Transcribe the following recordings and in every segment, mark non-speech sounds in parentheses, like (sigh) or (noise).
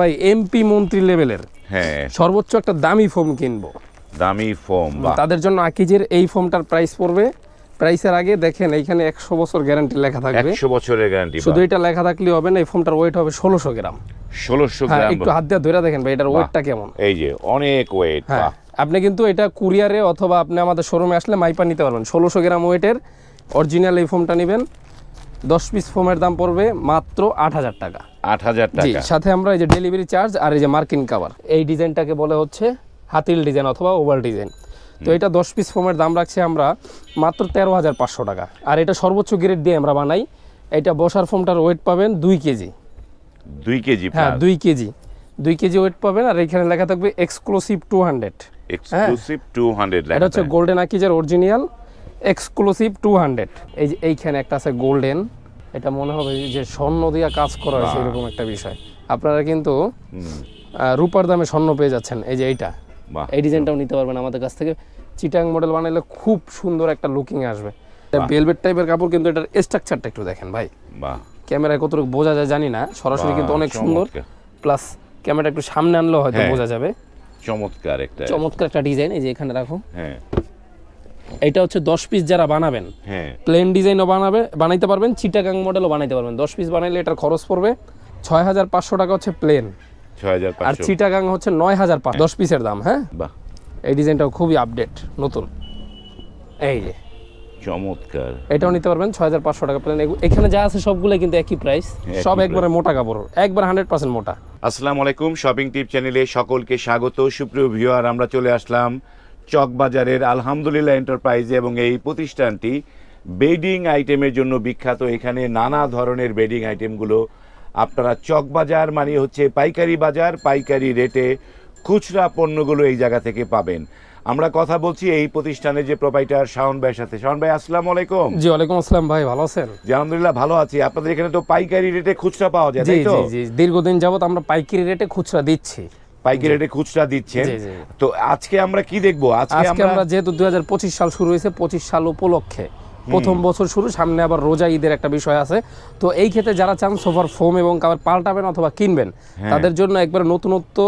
ভাই এমপি মন্ত্রী লেভেলের হ্যাঁ। সর্বোচ্চ একটা দামি ফোম কিনবো। দামি ফোম তাদের জন্য আকিজের এই ফোমটার প্রাইস পড়বে। প্রাইসের আগে দেখেন এইখানে একশো বছর গ্যারান্টি লেখা থাকবে। একশো বছরের গ্যারান্টি শুধু এটা লেখা থাকলে হবে না এই ফোমটার ওয়েট হবে ষোলোশো গ্রাম। ষোলোশো হ্যাঁ গ্রাম। একটু হাত দিয়ে ধরে দেখেন ভাই এটার ওয়েটটা কেমন? এই যে অনেক ওয়েট হ্যাঁ আপনি কিন্তু এটা কুরিয়ারে অথবা আপনি আমাদের শোরুমে আসলে মাইপা নিতে পারবেন। ষোলোশো গ্রাম ওয়েটের অরিজিনাল এই ফোমটা নেবেন। দশ পিস ফোমের দাম পড়বে মাত্র আট হাজার টাকা। আট হাজার টাকা। সাথে আমরা এই যে ডেলিভারি চার্জ আর এই যে মার্কিন কাভার এই ডিজাইনটাকে বলে হচ্ছে হাতিল ডিজাইন অথবা ওভার ডিজাইন তো এটা দশ পিস ফোমের দাম রাখছি আমরা মাত্র তেরো হাজার পাঁচশো টাকা। আর এটা সর্বোচ্চ গ্রেড দিয়ে আমরা বানাই। এটা বসার ফোমটার ওয়েট পাবেন দুই কেজি। দুই কেজি হ্যাঁ দুই কেজি। দুই কেজি ওয়েট পাবেন আর এখানে লেখা থাকবে exclusive two hundred exclusive two hundred এটা হচ্ছে গোল্ডেন আকিজের অরিজিনাল এক্সক্লুসিভ টু হান্ড্রেড এই যে এইখানে একটা আছে গোল্ডেন এটা মনে হবে যে স্বর্ণ দিয়া কাজ করা হয়েছে এরকম একটা বিষয়। আপনারা কিন্তু রূপার দামে স্বর্ণ পেয়ে যাচ্ছেন। এই যে এইটা। এই ডিজাইনটাও নিতে পারবেন আমাদের কাছ থেকে। চিটাং মডেল বানাইলে খুব সুন্দর একটা লুকিং আসবে। বেলভেট টাইপের কাপড় কিন্তু এটার স্ট্রাকচারটা একটু দেখেন ভাই। ক্যামেরায় কতটুকু বোঝা যায় জানি না। সরাসরি কিন্তু অনেক সুন্দর। প্লাস ক্যামেরা একটু সামনে আনলেও হয়তো হ্যাঁ। বোঝা যাবে। চমৎকার একটা। চমৎকার একটা ডিজাইন এই যে এখানে রাখো। হ্যাঁ। এটা হচ্ছে দশ পিস যারা বানাবেন হ্যাঁ। প্লেন ডিজাইনও বানাবে বানাইতে পারবেন চিটাগাং মডেলও বানাইতে পারবেন। দশ পিস বানাইলে এটার খরচ পড়বে ছয় হাজার পাঁচশো টাকা হচ্ছে প্লেন আর চিটাগাং হচ্ছে নয় হাজার পাঁচ দশ পিসের দাম হ্যাঁ? এই ডিজাইনটাও খুবই আপডেট নতুন। এই যে। চমৎকার। এটাও নিতে পারবেন ছয় হাজার পাঁচশো টাকা প্লেন এখানে যা আছে সবগুলো কিন্তু একই প্রাইস সব একবারে মোটা কাপড় একবার হান্ড্রেড পার্সেন্ট মোটা। আসসালামু আলাইকুম শপিং টিপ চ্যানেলে সকলকে স্বাগত। সুপ্রিয় ভিউয়ার আমরা চলে আসলাম চকবাজারের আলহামদুলিল্লাহ এন্টারপ্রাইজে এবং এই প্রতিষ্ঠানটি বেডিং আইটেমের জন্য বিখ্যাত। এখানে নানা ধরনের বেডিং আইটেমগুলো আপনারা চকবাজার মানে হচ্ছে পাইকারি বাজার পাইকারি রেটে খুচরা পণ্যগুলো এই জায়গা থেকে পাবেন। আমরা কথা বলছি এই প্রতিষ্ঠানের যে প্রোপাইটার শাওন ভাইয়ের সাথে। শাওন ভাই আসসালামু আলাইকুম। জি ওয়ালাইকুম আসসালাম ভাই ভালো আছেন? জি আলহামদুলিল্লাহ ভালো আছি। আপনাদের এখানে তো পাইকারি রেটে খুচরা পাওয়া যায় তাই তো? জি জি দীর্ঘদিন যাবত আমরা পাইকারি রেটে খুচরা দিচ্ছি। পাইকারি রেটে খুচরা দিচ্ছেন। তো আজকে আমরা কি দেখব? আজকে আমরা যেহেতু দু হাজার পঁচিশ সাল শুরু হয়েছে পঁচিশ সাল উপলক্ষে। প্রথম বছর শুরু সামনে আবার রোজা ঈদের একটা বিষয় আছে। তো এই ক্ষেত্রে যারা চান সোফার ফোম এবং কাবার পাল্টাবেন অথবা কিনবেন হ্যাঁ। তাদের জন্য একবার নতুনত্ব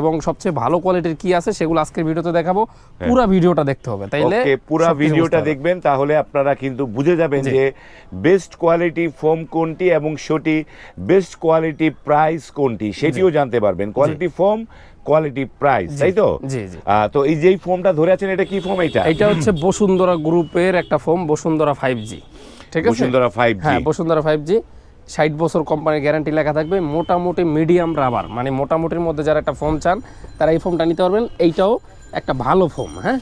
এবং সবচেয়ে ভালো কোয়ালিটির কি আছে সেগুলো আজকের ভিডিওতে দেখাবো। পুরো ভিডিওটা দেখতে হবে তাইলে ওকে পুরো ভিডিওটা দেখবেন তাহলে আপনারা কিন্তু বুঝে যাবেন যে বেস্ট কোয়ালিটি ফোম কোনটি এবং সেটি বেস্ট কোয়ালিটি প্রাইস কোনটি সেটিও জানতে পারবেন। কোয়ালিটি ফোম কোয়ালিটি প্রাইস তাই তো জি জি। তো এই যেই ফোমটা ধরে আছেন এটা কি ফোম এটা এটা হচ্ছে বসুন্ধরা গ্রুপের একটা ফোম বসুন্ধরা ফাইভ জি ঠিক আছে? বসুন্ধরা ফাইভ জি হ্যাঁ বসুন্ধরা ফাইভ জি ষাট বছর কোম্পানির গ্যারান্টি লেখা থাকবে মোটামুটি মিডিয়াম রাবার মানে মোটামুটির মধ্যে যারা একটা ফোম চান তারা এই ফোমটা নিতে পারবেন। এইটাও একটা ভালো ফোম হ্যাঁ?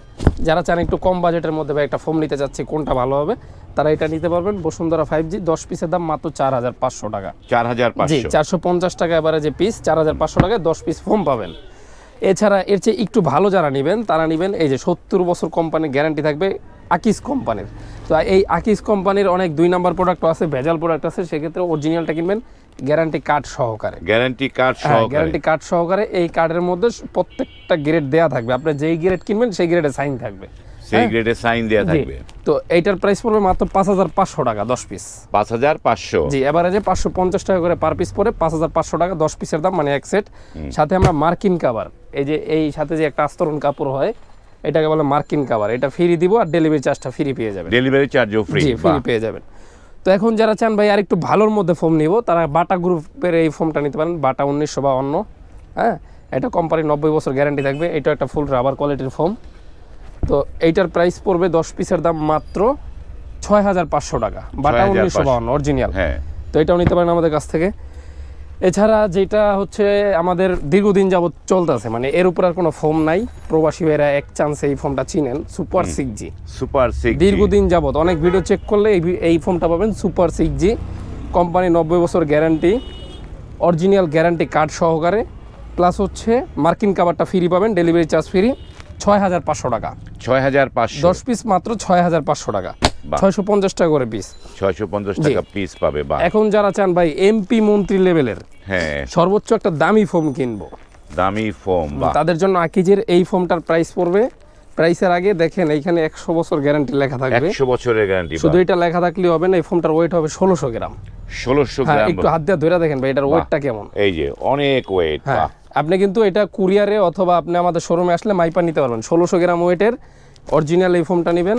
যারা চান একটু কম বাজেটের মধ্যে বা একটা ফোম নিতে চাচ্ছি কোনটা ভালো হবে তারা এটা নিতে পারবেন। বসুন্ধরা ফাইভ জি দশ পিসের দাম মাত্র চার হাজার পাঁচশো টাকা। চার হাজার জি চারশো পঞ্চাশ টাকা এবারে যে পিস চার হাজার পাঁচশো টাকায় দশ পিস ফোম পাবেন। এছাড়া এর চেয়ে একটু ভালো যারা নেবেন তারা নেবেন এই যে সত্তর বছর কোম্পানির গ্যারান্টি থাকবে আকিস কোম্পানির তো এই আকিস কোম্পানির অনেক দুই নাম্বার প্রোডাক্ট আছে ভেজাল প্রোডাক্ট আছে সেক্ষেত্রে অরিজিনালটা কিনবেন গ্যারান্টি কার্ড সহকারে। গ্যারান্টি কার্ড হ্যাঁ সহকারে। গ্যারান্টি কার্ড সহকারে এই কার্ডের মধ্যে প্রত্যেকটা গ্রেড দেয়া থাকবে। আপনি যেই গ্রেড কিনবেন সেই গ্রেডে সাইন থাকবে। সেই গ্রেডে সাইন দেওয়া হ্যাঁ। থাকবে। তো এইটার প্রাইস পড়বে মাত্র পাঁচ হাজার পাঁচশো টাকা দশ পিস পাঁচ হাজার পাঁচশো। জি এবারে যে পাঁচশো পঞ্চাশ টাকা করে পার পিস পরে পাঁচ হাজার পাঁচশো টাকা দশ পিসের দাম মানে এক সেট সাথে আমরা মার্কিন কাভার এই যে এই সাথে যে একটা আস্তরণ কাপড় হয় এটাকে বলে মার্কিন কাভার। এটা ফ্রি দিব আর ডেলিভারি চার্জটা ফ্রি পেয়ে যাবেন। ডেলিভারি চার্জও ফ্রি ফ্রি পেয়ে যাবেন। তো এখন যারা চান ভাই আর একটু ভালোর মধ্যে ফোম নিব তারা বাটা গ্রুপের এই ফোমটা নিতে পারেন বাটা উনিশশো বা অন্য হ্যাঁ? এটা কোম্পানির নব্বই বছর গ্যারান্টি থাকবে এটা একটা ফুল রাবার কোয়ালিটির ফোম তো এইটার প্রাইস পড়বে দশ পিসের দাম মাত্র ছয় হাজার পাঁচশো টাকা। বাটা 6,500 উনিশশো বাউন্ন অরিজিনাল হ্যাঁ। তো এটাও নিতে পারেন আমাদের কাছ থেকে। এছাড়া যেটা হচ্ছে আমাদের দীর্ঘদিন যাবত চলতেছে মানে এর উপর আর কোনো ফোম নাই। প্রবাসী ভাইরা এক চান্সে এই ফোমটা চিনেন সুপার সিক্স জি সুপার সিক্স দীর্ঘদিন যাবৎ অনেক ভিডিও চেক করলে এই ফোমটা পাবেন সুপার সিক্স জি কোম্পানি নব্বই বছর গ্যারান্টি অরিজিনাল গ্যারান্টি কার্ড সহকারে। প্লাস হচ্ছে মার্কিন কাভারটা ফ্রি পাবেন ডেলিভারি চার্জ ফ্রি ছয় হাজার পাঁচশো টাকা। ছয় হাজার পাঁচশো। দশ পিস মাত্র ছয় হাজার পাঁচশো টাকা। ছয়শো পঞ্চাশ টাকা করে পিস ছয়শো পঞ্চাশ। টাকা পিস পাবে বা এখন যারা চান ভাই এমপি মন্ত্রী লেভেলের হ্যাঁ। সর্বোচ্চ একটা দামি ফোম কিনবো। দামি ফোম বা তাদের জন্য আকিজের এই ফোমটার প্রাইস পড়বে। প্রাইসের আগে দেখেন এইখানে একশো বছর গ্যারান্টি লেখা থাকবে। একশো বছরের গ্যারান্টি শুধু এটা লেখা থাকলেই হবে না এই ফোনটার ওয়েট হবে ষোলোশো গ্রাম। ষোলোশো হ্যাঁ গ্রাম। একটু হাত দিয়ে ধরে দেখেন ভাই এটার ওয়েটটা কেমন? এই যে অনেক ওয়েট হ্যাঁ আপনি কিন্তু এটা কুরিয়ারে অথবা আপনি আমাদের শোরুমে আসলে মাইপা নিতে পারবেন। ষোলোশো গ্রাম ওয়েটের অরিজিনাল এই ফোমটা নেবেন।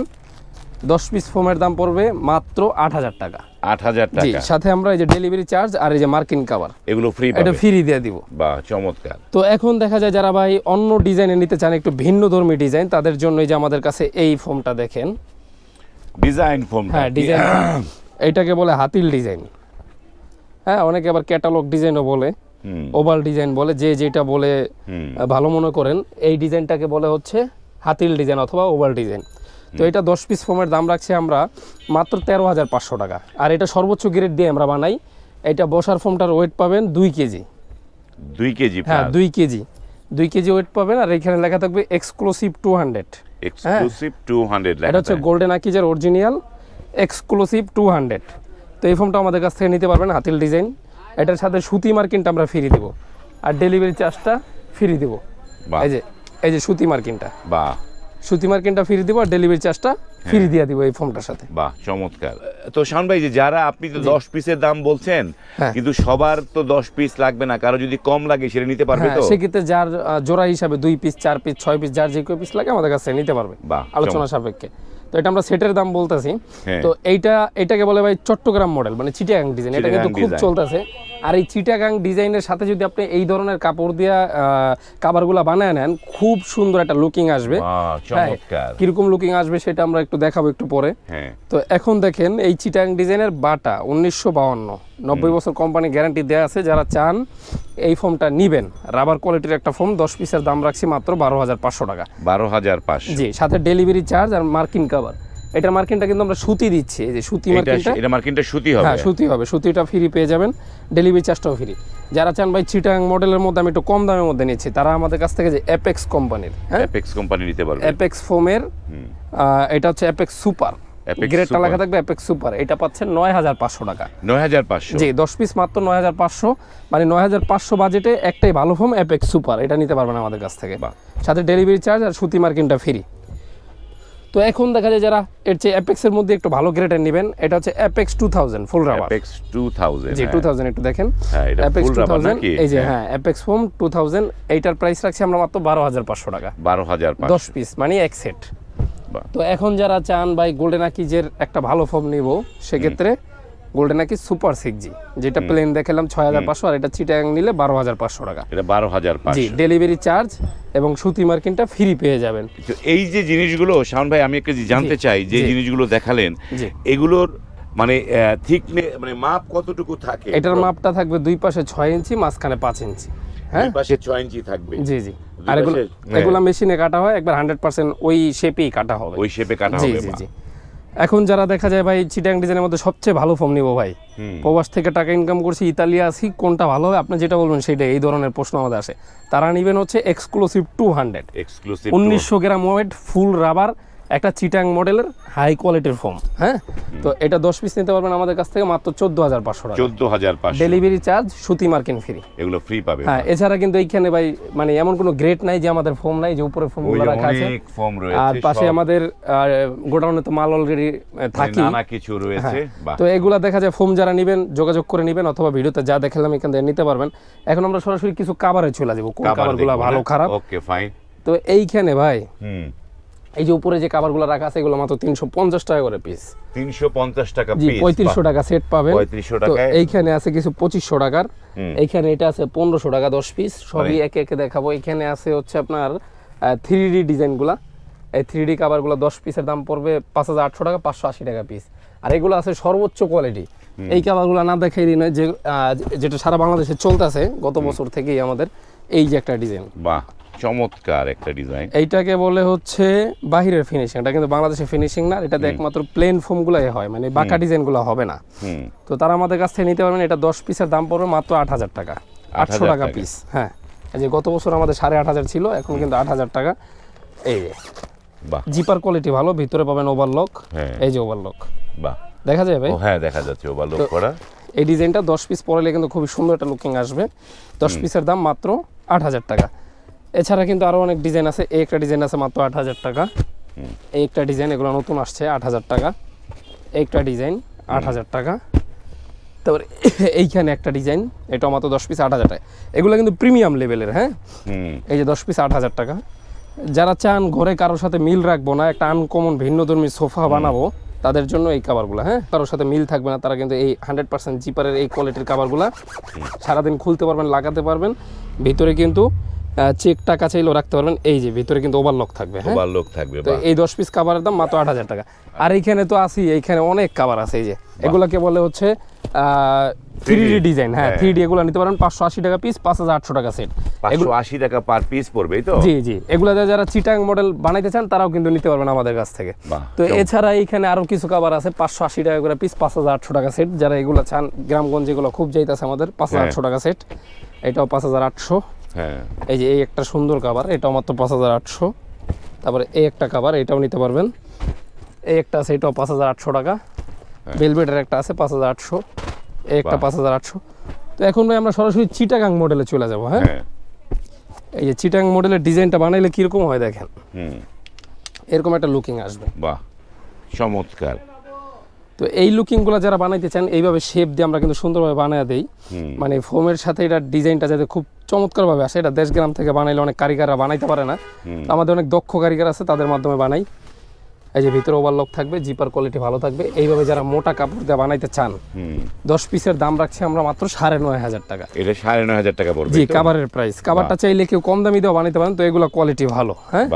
দশ পিস ফোমের দাম পড়বে মাত্র আট হাজার টাকা। আট হাজার টাকা। সাথে আমরা এই যে ডেলিভারি চার্জ আর এই যে মার্কিন কাভার এগুলো ফ্রি এটা ফ্রি দিয়ে দিব। বা চমৎকার। তো এখন দেখা যায় যারা ভাই অন্য ডিজাইনে নিতে চান একটু ভিন্ন ধর্মী ডিজাইন তাদের জন্য এই যে আমাদের কাছে এই ফোমটা দেখেন। ডিজাইন ফোম হ্যাঁ ডিজাইন (coughs) এইটাকে বলে হাতিল ডিজাইন হ্যাঁ অনেকে আবার ক্যাটালগ ডিজাইনও বলে ওভাল ডিজাইন বলে যে যেটা বলে ভালো মনে করেন এই ডিজাইনটাকে বলে হচ্ছে হাতিল ডিজাইন অথবা ওভাল ডিজাইন তো এটা দশ পিস ফোমের দাম রাখছি আমরা মাত্র তেরো হাজার পাঁচশো টাকা। আর এটা সর্বোচ্চ গ্রেড দিয়ে আমরা বানাই। এটা বসার ফোমটার ওয়েট পাবেন দুই কেজি। দুই কেজি হ্যাঁ দুই কেজি। দুই কেজি ওয়েট পাবেন আর এখানে লেখা থাকবে exclusive two hundred exclusive two hundred এটা হচ্ছে গোল্ডেন আকিজের অরিজিনাল এক্সক্লুসিভ টু হান্ড্রেড তো এই ফোনটা আমাদের কাছ থেকে নিতে পারবেন হাতিল ডিজাইন এটার সাথে সুতি মার্কিনটা আমরা ফ্রি দেবো। আর ডেলিভারি চার্জটা ফ্রি দেবো। বাহ। এই যে এই যে সুতি মার্কিনটা বা সুতি মার্কিনটা ফ্রি দিব আর ডেলিভারি চার্জটা ফ্রি দিয়ে দিব এই ফোনটার সাথে। বাহ চমৎকার। তো শান ভাই যে যারা আপনি তো দশ পিসের দাম বলছেন হ্যাঁ। কিন্তু সবার তো দশ পিস লাগবে না কারও যদি কম লাগে সেটা নিতে পারবে হ্যাঁ তো? সেক্ষেত্রে যার জোড়া হিসাবে দুই পিস চার পিস ছয় পিস যার যে পিস লাগে আমাদের কাছে নিতে পারবে। বাহ, আলোচনা সাপেক্ষে। তো এটা আমরা সেটের দাম বলতেছি। হ্যাঁ। তো এইটা এটাকে বলে ভাই চট্টগ্রাম মডেল মানে চিটাগাং ডিজাইন এটা কিন্তু খুব চলতেছে। আর এই চিটাগাং ডিজাইনের সাথে যদি আপনি এই ধরনের কাপড় দিয়া কাভারগুলা বানায় নেন খুব সুন্দর একটা লুকিং আসবে। হ্যাঁ, কীরকম লুকিং আসবে সেটা আমরা একটু দেখাবো একটু পরে। হ্যাঁ। তো এখন দেখেন এই চিটাং ডিজাইনের বাটা উনিশশো বাউন্ন নব্বই বছর কোম্পানি গ্যারান্টি দেওয়া আছে যারা চান এই ফোমটা নিবেন। রাবার কোয়ালিটির একটা ফোম দশ পিসের দাম রাখছি মাত্র বারো হাজার পাঁচশো টাকা। বারো হাজার পাঁচশো। জি সাথে ডেলিভারি চার্জ আর মার্কিন কাভার এটার মার্কিনটা কিন্তু আমরা সুতি দিচ্ছি এই যে সুতি মার্কিনটা। এটা মার্কিনটা সুতি হবে। হ্যাঁ সুতি হবে। সুতিটা ফ্রি পেয়ে যাবেন ডেলিভারি চার্জটাও ফ্রি যারা চান ভাই চিটাং মডেলের মধ্যে আমি একটু কম দামের মধ্যে নিচ্ছি তারা আমাদের কাছ থেকে যে অ্যাপেক্স কোম্পানির হ্যাঁ? অ্যাপেক্স কোম্পানি নিতে পারবে। অ্যাপেক্স ফোমের এটা হচ্ছে অ্যাপেক্স সুপার গ্রেডটা লেখা থাকবে অ্যাপেক্স সুপার এটা পাচ্ছেন নয় হাজার পাঁচশো টাকা। নয় হাজার পাঁচশো। জি দশ পিস মাত্র নয় হাজার পাঁচশো। মানে নয় হাজার পাঁচশো বাজেটে একটাই ভালো ফোম অ্যাপেক্স সুপার এটা নিতে পারবেন আমাদের কাছ থেকে। সাথে ডেলিভারি চার্জ আর সুতি মার্কিনটা ফ্রি তো এখন দেখা যায় যারা এর চেয়ে অ্যাপেক্সের মধ্যে একটু ভালো গ্রেডের নেবেন এটা হচ্ছে apex two thousand full rubber apex two thousand জি টু থাউজেন্ড একটু দেখেন। হ্যাঁ, এটা অ্যাপেক্স টু থাউজেন্ড? এই যে হ্যাঁ। হ্যাঁ অ্যাপেক্স ফোম টু থাউজেন্ড এইটার প্রাইস রাখছি আমরা মাত্র বারো হাজার পাঁচশো টাকা। বারো হাজার দশ পিস মানে এক সেট তো এখন যারা চান ভাই গোল্ডেন আকিজের একটা ভালো ফর্ম নিব সেক্ষেত্রে গোল্ডেন আকিজ সুপার সিক্স জি যেটা প্লেন দেখালাম ছয় হাজার পাঁচশো আর এটা চিটাগাং নিলে বারো হাজার পাঁচশো টাকা। এটা বারো হাজার জি ডেলিভারি চার্জ এবং সুতি মার্কিনটা ফ্রি পেয়ে যাবেন। এই যে জিনিসগুলো শাওন ভাই আমি একটা জানতে চাই যে জিনিসগুলো দেখালেন এগুলোর মানে থিকনে মানে মাপ কতটুকু থাকে? এটার মাপটা থাকবে দুই পাশে ছয় ইঞ্চি মাঝখানে পাঁচ ইঞ্চি। হ্যাঁ? পাশে ছয় ইঞ্চি থাকবে। জি জি। আর এগুলো। এগুলো মেশিনে কাটা হয় একবার হান্ড্রেড পার্সেন্ট ওই শেপেই কাটা হবে। ওই শেপে কাটা হবে জি জি। এখন যারা দেখা যায় ভাই চিটাং ডিজাইনের মধ্যে সবচেয়ে ভালো ফর্ম নিব ভাই। প্রবাস থেকে টাকা ইনকাম করছি ইতালিয়া আসি কোনটা ভালো হবে? আপনি যেটা বলবেন সেটা এই ধরনের প্রশ্ন আমাদের আসে। তারা নিবেন হচ্ছে এক্সক্লুসিভ টু হান্ড্রেড এক্সক্লুসিভ উনিশশো গ্রাম ওয়েট ফুল রাবার একটা চিটাং মডেলের হাই কোয়ালিটির ফোম হ্যাঁ? তো এটা দশ পিস নিতে পারবেন আমাদের কাছ থেকে মাত্র চোদ্দ হাজার পাঁচশো টাকা। চোদ্দ হাজার ডেলিভারি চার্জ সুতি মার্কিন ফ্রি এগুলো ফ্রি পাবে হ্যাঁ এছাড়া কিন্তু এইখানে ভাই মানে এমন কোনো গ্রেড নাই যে আমাদের ফোম নাই যে উপরে ফোমগুলো রাখা আছে। আর পাশে আমাদের গোডাউনে তো মাল অলরেডি মানে থাকি। নানা কিছু রয়েছে তো এগুলা দেখা যায় ফোম যারা নেবেন যোগাযোগ করে নেবেন অথবা ভিডিওতে যা দেখালাম এখান থেকে নিতে পারবেন। এখন আমরা সরাসরি কিছু কাবারে চলে যাব। কোন কাবারগুলো ভালো খারাপ? ওকে ফাইন তো এইখানে ভাই হুম। এই যে উপরে যে কাবারগুলো রাখা আছে এগুলো মাত্র তিনশো পঞ্চাশ টাকা করে পিস তিনশো পঞ্চাশ টাকা জি পিস পঁয়ত্রিশশো টাকা সেট পাবেন। 3500 তো এইখানে আছে কিছু পঁচিশশো টাকার। এইখানে এটা আছে পনেরোশো টাকা দশ পিস সবই একে একে দেখাবো। এখানে আছে হচ্ছে আপনার থ্রি ডি ডিজাইনগুলা। এই থ্রি ডি কাভারগুলো দশ পিসের দাম পড়বে পাঁচ হাজার আটশো টাকা পাঁচশো আশি টাকা পিস আর এগুলো আছে সর্বোচ্চ কোয়ালিটি এই কাভারগুলো না দেখাই দিই নয় যে যেটা সারা বাংলাদেশে চলতেছে গত বছর থেকেই আমাদের এই যে একটা ডিজাইন। বাহ। চমৎকার একটা ডিজাইন এইটাকে বলে হচ্ছে বাহিরের ফিনিশিং এটা কিন্তু বাংলাদেশের ফিনিশিং না এটাতে একমাত্র প্লেন ফোমগুলাই হয় মানে বাঁকা ডিজাইনগুলো হবে না। তো তারা আমাদের কাছ থেকে নিতে পারবেন এটা দশ পিসের দাম পড়বে মাত্র আট হাজার টাকা। আটশো টাকা। পিস হ্যাঁ। এই যে গত বছর আমাদের সাড়ে আট হাজার ছিল এখন কিন্তু আট হাজার টাকা। এই যে জিপার কোয়ালিটি ভালো ভিতরে পাবেন ওভারলক হ্যাঁ। এই যে ওভারলক বাহ। দেখা যায় ভাই? ও হ্যাঁ দেখা যাচ্ছে ওভারলোড করা। এই ডিজাইনটা দশ পিস পরালে কিন্তু খুবই সুন্দর একটা লুকিং আসবে। দশ পিসের দাম মাত্র আট হাজার টাকা। এছাড়া কিন্তু আরও অনেক ডিজাইন আছে। এই একটা ডিজাইন আছে মাত্র আট হাজার টাকা। এই একটা ডিজাইন এগুলো নতুন আসছে আট হাজার টাকা। একটা ডিজাইন আট হাজার টাকা। তারপরে (coughs) এইখানে একটা ডিজাইন এটা মাত্র দশ পিস আট হাজার টাকা। এগুলো কিন্তু প্রিমিয়াম লেভেলের হ্যাঁ? এই যে দশ পিস আট হাজার টাকা। যারা চান ঘরে কারোর সাথে মিল রাখব না একটা আনকমন ভিন্নধর্মী সোফা বানাবো তাদের জন্য এই কাভারগুলো হ্যাঁ? কারোর সাথে মিল থাকবে না তারা কিন্তু এই হান্ড্রেড পার্সেন্ট জিপারের এই কোয়ালিটির কাভারগুলো সারাদিন খুলতে পারবেন লাগাতে পারবেন। ভিতরে কিন্তু চেক টাকা চাইলেও রাখতে পারবেন। এই যে ভিতরে কিন্তু ওভারলক থাকবে হ্যাঁ? ওভার লোক থাকবে তো এই দশ পিস কাভারের দাম মাত্র আট হাজার টাকা। আর এইখানে তো আছি এইখানে অনেক কাভার আছে এই যে। এগুলোকে বলে হচ্ছে থ্রি ডি ডিজাইন হ্যাঁ হ্যাঁ। থ্রি ডি এগুলো নিতে পারেন পাঁচশো আশি টাকা পিস পাঁচ হাজার আটশো টাকা সেট পাঁচশো আশি টাকা পার পিস পড়বে তো? জি জি। এগুলো যারা চিটাং মডেল বানাইতে চান তারাও কিন্তু নিতে পারবেন আমাদের কাছ থেকে। তো এছাড়া এইখানে আরও কিছু কাবার আছে পাঁচশো আশি টাকা করে পিস পাঁচ হাজার আটশো টাকা সেট যারা এগুলো চান গ্রামগঞ্জ এগুলো খুব যাইতেছে আমাদের পাঁচ হাজার হ্যাঁ। আটশো টাকা সেট এটাও পাঁচ হাজার আটশো। হ্যাঁ। এই যে এই একটা সুন্দর কাবার এটাও মাত্র পাঁচ হাজার আটশো। তারপরে এই একটা কাবার এটাও নিতে পারবেন। এই একটা আছে এটাও পাঁচ হাজার আটশো টাকা। বেলভেটের একটা আছে পাঁচ হাজার আটশো। এই একটা পাঁচ হাজার আটশো। তো এখন ভাই আমরা সরাসরি চিটাগাং মডেলে চলে যাব হ্যাঁ? হ্যাঁ। এই যে চিটাং মডেলের ডিজাইনটা বানাইলে কীরকম হয় দেখেন? এরকম একটা লুকিং আসবে। বাহ চমৎকার। তো এই লুকিংগুলো যারা বানাইতে চান এইভাবে শেপ দিয়ে আমরা কিন্তু সুন্দরভাবে বানিয়ে দেই। মানে ফোমের সাথে এটা ডিজাইনটা যাতে খুব চমৎকারভাবে আসে এটা দেশ গ্রাম থেকে বানাইলে অনেক কারিগররা বানাইতে পারে না। আমাদের অনেক দক্ষ কারিগর আছে তাদের মাধ্যমে বানাই। এই যে ভিতরে ওভারলক থাকবে জিপার কোয়ালিটি ভালো থাকবে। এইভাবে যারা মোটা কাপড় দিয়ে বানাইতে চান দশ পিসের দাম রাখছি আমরা মাত্র সাড়ে নয় হাজার টাকা। এটা সাড়ে নয় হাজার টাকা পড়বে জি কাভারের প্রাইস কাভারটা চাইলে কেউ কম দামি দিয়েও বানাইতে পারেন তো এগুলো কোয়ালিটি ভালো হ্যাঁ?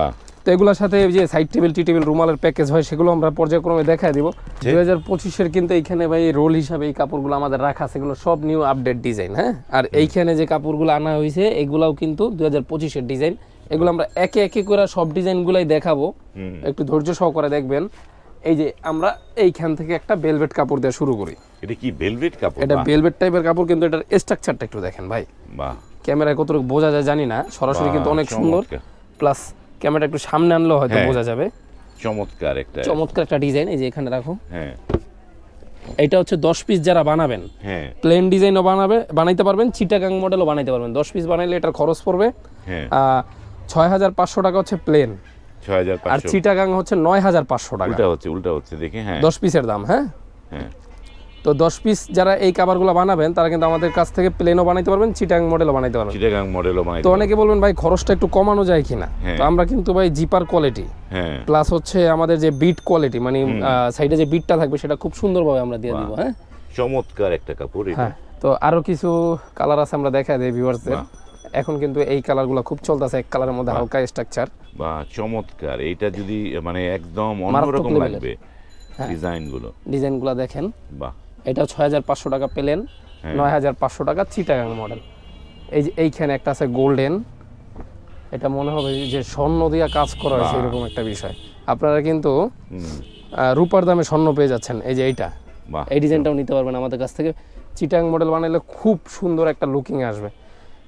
তো এগুলোর সাথে যে সাইড টেবিল টি টেবিল রুমালের প্যাকেজ হয় সেগুলো আমরা পর্যায়ক্রমে দেখাই দিব। দুই হাজার পঁচিশের কিন্তু এইখানে ভাই রোল হিসাবে এই কাপড়গুলো আমাদের রাখা আছে এগুলো সব নিউ আপডেট ডিজাইন হ্যাঁ? আর এইখানে যে কাপড়গুলো আনা হয়েছে এগুলাও কিন্তু দুই হাজার পঁচিশের ডিজাইন এগুলো আমরা একে একে করে সব ডিজাইনগুলাই দেখাবো। একটু ধৈর্য সহকারে দেখবেন। এই যে আমরা এইখান থেকে একটা বেলভেট কাপড় দেওয়া শুরু করি। এটা কি ভেলভেট কাপড়? এটা বেলভেট টাইপের কাপড় কিন্তু এটার স্ট্রাকচারটা একটু দেখেন ভাই। বাহ। ক্যামেরায় কতটুকু বোঝা যায় জানি না সরাসরি কিন্তু অনেক সুন্দর। প্লাস ক্যামেরা একটু সামনে আনলেও হয়তো হ্যাঁ। বোঝা যাবে। চমৎকার একটা চমৎকার একটা ডিজাইন এই যে এখানে রাখো হ্যাঁ। এটা হচ্ছে দশ পিস যারা বানাবেন হ্যাঁ। প্লেন ডিজাইনও বানাবে বানাইতে পারবেন চিটাগাং মডেলও বানাইতে পারবেন। দশ পিস বানাইলে এটার খরচ পড়বে হ্যাঁ। ছয় হাজার পাঁচশো টাকা হচ্ছে প্লেন আর চিটাগাং হচ্ছে নয় হাজার পাঁচশো টাকা। উল্টা হচ্ছে উল্টা হচ্ছে দেখি হ্যাঁ। দশ পিসের দাম হ্যাঁ? হ্যাঁ। তো দশ পিস যারা এই কাভারগুলো বানাবেন তারা কিন্তু আমাদের কাছ থেকে প্লেনও বানাইতে পারবেন চিটাগাং মডেলও বানাইতে পারবেন। চিটাং মডেলও বানাই তো অনেকে বলবেন ভাই খরচটা একটু কমানো যায় কিনা? হ্যাঁ। তো আমরা কিন্তু ভাই জিপার কোয়ালিটি হ্যাঁ। প্লাস হচ্ছে আমাদের যে বিট কোয়ালিটি মানে সাইডে যে বিটটা থাকবে সেটা খুব সুন্দরভাবে আমরা দিয়ে দিব হ্যাঁ? চমৎকার একটা কাপড় এটা। হ্যাঁ। তো আরও কিছু কালার আছে আমরা দেখা দিই ভিউয়ার্সদের এখন কিন্তু এই কালারগুলো খুব চলতেছে এক কালারের মধ্যে হালকা স্ট্রাকচার বা চমৎকার। এইটা যদি মানে একদম অন্যরকম। লাগবে হ্যাঁ। ডিজাইনগুলো। ডিজাইনগুলো দেখেন। বাহ। এটা ছয় হাজার পাঁচশো টাকা পেলেন হ্যাঁ। নয় হাজার পাঁচশো টাকা চিটাগাং মডেল। এই যে এইখানে একটা আছে গোল্ডেন এটা মনে হবে যে স্বর্ণ দিয়া কাজ করা হয়েছে এরকম একটা বিষয়। আপনারা কিন্তু রূপার দামে স্বর্ণ পেয়ে যাচ্ছেন। এই যে এইটা এই ডিজাইনটাও নিতে পারবেন আমাদের কাছ থেকে। চিটাং মডেল বানাইলে খুব সুন্দর একটা লুকিং আসবে।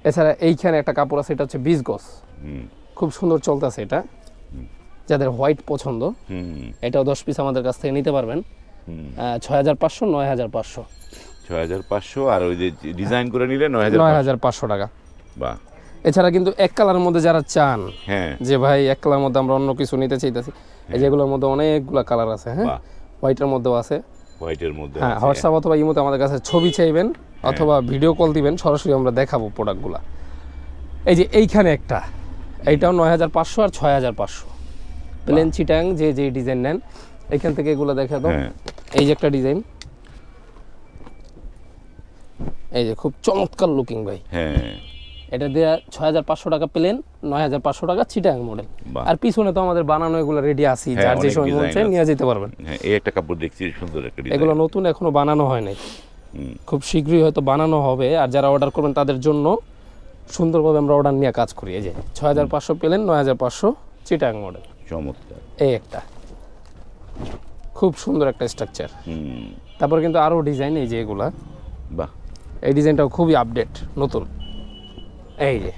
এছাড়া এইখানে একটা কাপড় আছে এটা হচ্ছে বিশ গজ হুম। খুব সুন্দর চলতেছে এটা। যাদের হোয়াইট পছন্দ এটাও দশ পিস আমাদের কাছ থেকে নিতে পারবেন। ছয় হাজার পাঁচশো নয় হাজার পাঁচশো। ছয় হাজার পাঁচশো আর ওই যে ডিজাইন করে নিলে নয় হাজার নয় হাজার পাঁচশো টাকা। বাহ। এছাড়া কিন্তু এক কালারের মধ্যে যারা চান হ্যাঁ। যে ভাই এক কালার মধ্যে আমরা অন্য কিছু নিতে চাইতেছি এই যেগুলোর মধ্যে অনেকগুলো কালার আছে হ্যাঁ? হোয়াইটের মধ্যেও আছে। হোয়াইটের মধ্যে হ্যাঁ হোয়াটসঅ্যাপ অথবা ইমোতে আমাদের কাছে ছবি চাইবেন অথবা ভিডিও কল দিবেন সরাসরি আমরা দেখাবো প্রোডাক্টগুলো এই যে এইখানে একটা এইটাও নয় হাজার পাঁচশো আর ছয় হাজার পাঁচশো। প্লেন চিটাং যে যে ডিজাইন নেন এখান থেকে এগুলো দেখা দাও। হ্যাঁ। এই যে একটা ডিজাইন। এই যে খুব চমৎকার লুকিং ভাই। হ্যাঁ। এটা দেয়া ছয় হাজার পাঁচশো টাকা প্লেন নয় হাজার পাঁচশো টাকা চিটাং মডেল আর পিছনে তো আমাদের বানানো এগুলো রেডি আছি হ্যাঁ, যার যে সময় মন আছে। নিয়ে যেতে পারবেন। হ্যাঁ এই একটা কাপড় দেখছি সুন্দর একটা ডিজাইন এগুলো নতুন এখনও বানানো হয় নাই। খুব শীঘ্রই হয়তো বানানো হবে আর যারা অর্ডার করবেন তাদের জন্য সুন্দরভাবে আমরা অর্ডার নিয়ে কাজ করি। এই যে ছয় হাজার পাঁচশো পেলেন নয় হাজার পাঁচশো চিটাং মডেল চমৎকার। এই একটা। খুব সুন্দর একটা স্ট্রাকচার তারপর কিন্তু আরও ডিজাইন এই যে এগুলা। বাহ। এই ডিজাইনটাও খুবই আপডেট নতুন। এই যে।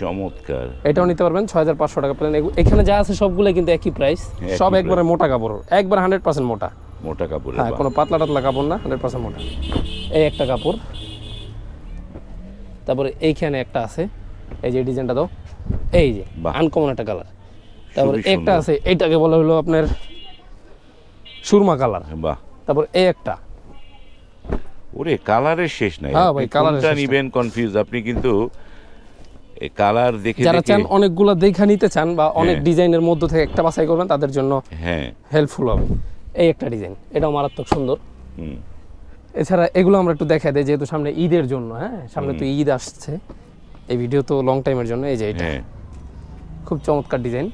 চমৎকার। এটাও নিতে পারবেন ছয় হাজার পাঁচশো টাকা পেলেন এখানে যা আছে সবগুলো কিন্তু একই প্রাইস সব একবারে মোটা কাপড় একবার হান্ড্রেড পার্সেন্ট মোটা। মোটা কাপড় হ্যাঁ কোনো পাতলা টাতলা কাপড় না হান্ড্রেড পার্সেন্ট মোটা। এই একটা কাপড়। তারপরে এইখানে একটা আছে। এই যে ডিজাইনটা দাও। এই যে। আনকমন একটা কালার তারপরে একটা আছে এইটাকে বলা হলো আপনার সুরমা কালার। বাহ। তারপর এই একটা। ওরে কালারের শেষ নাই। হ্যাঁ ভাই, নাই। নিবেন কনফিউজ আপনি কিন্তু এই কালার দেখে যারা চান অনেকগুলো দেখা নিতে চান বা অনেক হ্যাঁ। ডিজাইনের মধ্যে থেকে একটা বাছাই করবেন তাদের জন্য হ্যাঁ। হেল্পফুল হবে। এই একটা ডিজাইন এটাও মারাত্মক সুন্দর। হুম, এছাড়া এগুলো আমরা একটু দেখা দেয় যেহেতু সামনে ঈদের জন্য হ্যাঁ সামনে তো ঈদ আসছে। এই ভিডিও তো লং টাইমের জন্য এই যে এটা। হ্যাঁ। খুব চমৎকার ডিজাইন।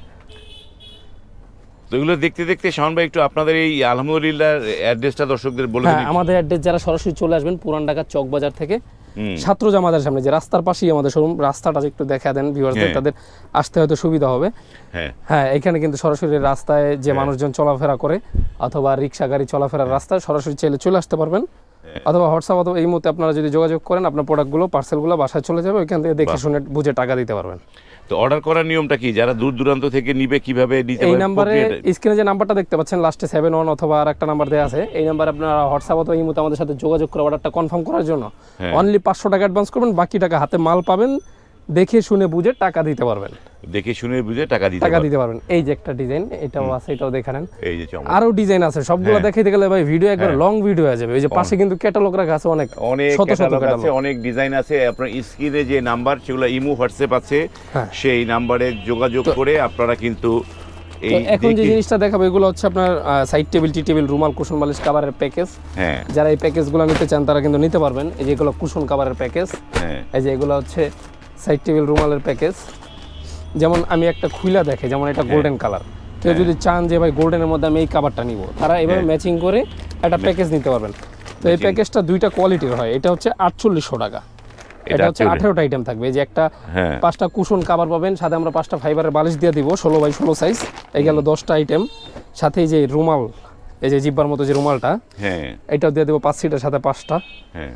তো এগুলো দেখতে দেখতে শাওন ভাই একটু আপনাদের এই আলহামদুলিল্লাহ অ্যাড্রেসটা দর্শকদের বলে হ্যাঁ দিন আমাদের অ্যাড্রেস যারা সরাসরি চলে আসবেন পুরান ঢাকার চক বাজার থেকে ছাত্র ছাত্রজা মাদের সামনে যে রাস্তার পাশেই আমাদের শোরুম রাস্তাটা একটু দেখা দেন ভিউয়ারদের হ্যাঁ। তাদের আসতে হয়তো সুবিধা হবে। হ্যাঁ। হ্যাঁ এখানে কিন্তু সরাসরি রাস্তায় যে মানুষজন চলাফেরা করে অথবা রিক্সা গাড়ি চলাফেরার রাস্তায় সরাসরি চাইলে চলে আসতে পারবেন। অথবা হোয়াটসঅ্যাপ অথবা এই মুহূর্তে আপনারা যদি যোগাযোগ করেন আপনার প্রোডাক্টগুলো পার্সেলগুলো বাসায় চলে যাবে ওইখান থেকে দেখে শুনে বুঝে টাকা দিতে পারবেন। তো অর্ডার করার নিয়মটা কি যারা দূর দূরান্ত থেকে নিবে কীভাবে নিতে এই নম্বরে স্ক্রিনে যে নাম্বারটা দেখতে পাচ্ছেন লাস্টে সেভেন ওয়ান অথবা আর একটা নাম্বার দেওয়া আছে এই নাম্বারে আপনারা হোয়াটসঅ্যাপ অথবা এই মুহূর্তে আমাদের সাথে যোগাযোগ করে অর্ডারটা কনফার্ম করার জন্য হ্যাঁ। অনলি পাঁচশো টাকা অ্যাডভান্স করবেন বাকি টাকা হাতে মাল পাবেন দেখে শুনে বুঝে টাকা দিতে পারবেন। দেখে শুনে বুঝে টাকা দিতে টাকা দিতে পারবেন। এই যে একটা ডিজাইন এটাও আছে এটাও দেখে নেন। এই যে। আরও ডিজাইন আছে সবগুলো হ্যাঁ। দেখাইতে গেলে ভাই ভিডিও একবার লং ভিডিও হয়ে যাবে। ওই যে পাশে কিন্তু ক্যাটালগ রাখা আছে অনেক অনেক শত শত ক্যাটালগ আছে অনেক ডিজাইন আছে। আপনার স্ক্রিনে যে নাম্বার সেগুলো ইমো হোয়াটসঅ্যাপ আছে। হ্যাঁ। সেই নাম্বারে যোগাযোগ করে আপনারা কিন্তু এই এখন যে জিনিসটা দেখাবো এগুলো হচ্ছে আপনার সাইড টেবিল টি টেবিল রুমাল কুশন বালিশ কাভারের প্যাকেজ হ্যাঁ। যারা এই প্যাকেজগুলো নিতে চান তারা কিন্তু নিতে পারবেন। এই যে এগুলো কুশন কাভারের প্যাকেজ হ্যাঁ। এই যে এগুলো হচ্ছে সাইড টেবিল রুমালের প্যাকেজ যেমন আমি একটা খুইলা দেখে যেমন এটা হ্যাঁ। গোল্ডেন কালার কেউ যদি চান যে ভাই গোল্ডেনের মধ্যে আমি এই কাভারটা নিব। তারা এভাবে হ্যাঁ। ম্যাচিং করে একটা প্যাকেজ নিতে পারবেন। তো এই প্যাকেজটা দুইটা কোয়ালিটির হয়। এটা হচ্ছে আটচল্লিশশো টাকা। এটা হচ্ছে 48 আঠেরোটা আইটেম থাকবে। যে একটা হ্যাঁ। পাঁচটা কুশন কাভার পাবেন সাথে আমরা পাঁচটা ফাইবারের বালিশ দিয়ে দিব ষোলো বাই ষোলো সাইজ এই গেল দশটা আইটেম সাথে যে রুমাল এই যে জিব্বার মতো যে রুমালটা হ্যাঁ। এটাও দিয়ে দেবো পাঁচ সিটের সাথে পাঁচটা। হ্যাঁ।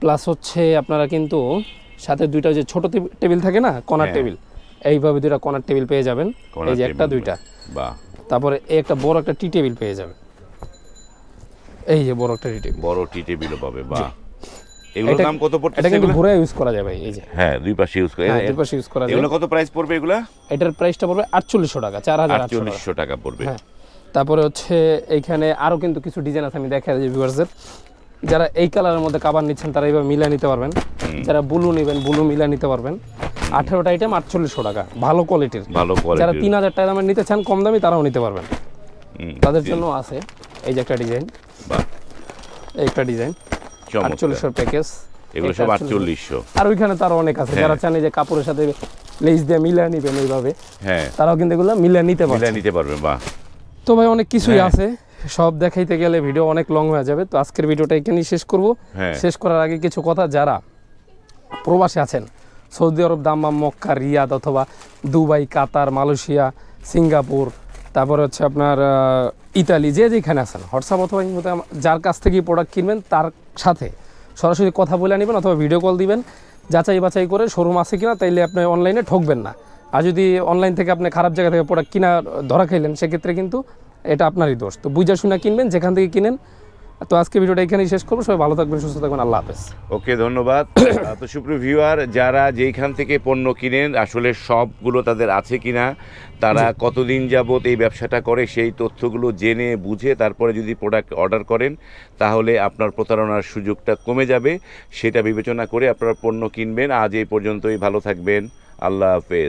প্লাস হচ্ছে আপনারা কিন্তু সাথে দুইটা যে ছোট টেবিল- থাকে না কর্নার হ্যাঁ। টেবিল এইভাবে দুইটা কর্নার টেবিল পেয়ে যাবেন। এই যে একটা দুইটা। বাহ। তারপরে এই একটা বড় একটা টি টেবিল পেয়ে যাবেন। এই যে বড় একটা টি টেবিল। বড় টি টেবিলও পাবে বাহ। এগুলোর দাম কত এটা কিন্তু ঘুরে ইউজ করা এই যে। হ্যাঁ দুই পাশে ইউজ করে হ্যাঁ দুপাশে ইউজ করা এগুলো কত প্রাইস পড়বে এগুলা? এটার প্রাইসটা পড়বে আটচল্লিশশো টাকা চার হাজার আটশো টাকা। পড়বে। হ্যাঁ। তারপরে হচ্ছে এইখানে আরও কিন্তু কিছু ডিজাইন আছে আমি দেখা যায় ভিউয়ার্সদের যারা এই কালারের মধ্যে কাবার নিচ্ছেন তারা এইভাবে মিলা নিতে পারবেন। যারা ব্লু নেবেন ব্লু মিলা নিতে পারবেন। আঠেরোটা আইটেম আটচল্লিশশো টাকা। ভালো কোয়ালিটির ভালো যারা তিন হাজার টাকা দামের নিতে চান কম দামি তারাও নিতে পারবেন। তাদের জন্য আছে এই যে একটা ডিজাইন একটা ডিজাইন আটচল্লিশশোর প্যাকেজ এগুলো সব আটচল্লিশশো। আর ওইখানে তারও অনেক আছে। হ্যাঁ। যারা চান যে কাপড়ের সাথে লেস দিয়ে মিলা নিবেন এইভাবে হ্যাঁ। তারাও কিন্তু এগুলো মিলা নিতে পারবে নিতে পারবে বাহ। তো ভাই অনেক কিছুই হ্যাঁ। আছে। সব দেখাইতে গেলে ভিডিও অনেক লং হয়ে যাবে তো আজকের ভিডিওটা এখানেই শেষ করব। হ্যাঁ। শেষ করার আগে কিছু কথা যারা প্রবাসে আছেন Saudi Arab Dammam Mecca Riyadh অথবা দুবাই কাতার মালয়েশিয়া সিঙ্গাপুর তারপরে হচ্ছে আপনার ইতালি যে যেখানে আছেন হোয়াটসঅ্যাপ অথবা আম- যার কাছ থেকে প্রোডাক্ট কিনবেন তার সাথে সরাসরি কথা বলে নেবেন অথবা ভিডিও কল দিবেন। যাচাই বাছাই করে শোরুম আছে কিনা তাইলে আপনি অনলাইনে ঠকবেন না। আর যদি অনলাইন থেকে আপনি খারাপ জায়গা থেকে প্রোডাক্ট কিনা ধরা খাইলেন সেক্ষেত্রে কিন্তু এটা আপনারই দোষ। তো বুঝা শুনে কিনবেন যেখান থেকে কিনেন। তো আজকে ভিডিওটা এখানেই শেষ করব। সবাই ভালো থাকবেন সুস্থ থাকবেন আল্লাহ হাফেজ। ওকে ধন্যবাদ। (coughs) তো সুপ্রিয় ভিউয়ার যারা যেইখান থেকে পণ্য কিনেন আসলে সবগুলো তাদের আছে কিনা তারা কতদিন যাবত এই ব্যবসাটা করে সেই তথ্যগুলো জেনে বুঝে তারপরে যদি প্রোডাক্ট অর্ডার করেন তাহলে আপনার প্রতারণার সুযোগটা কমে যাবে। সেটা বিবেচনা করে আপনারা পণ্য কিনবেন। আজ এই পর্যন্তই ভালো থাকবেন। আল্লাহ হাফেজ।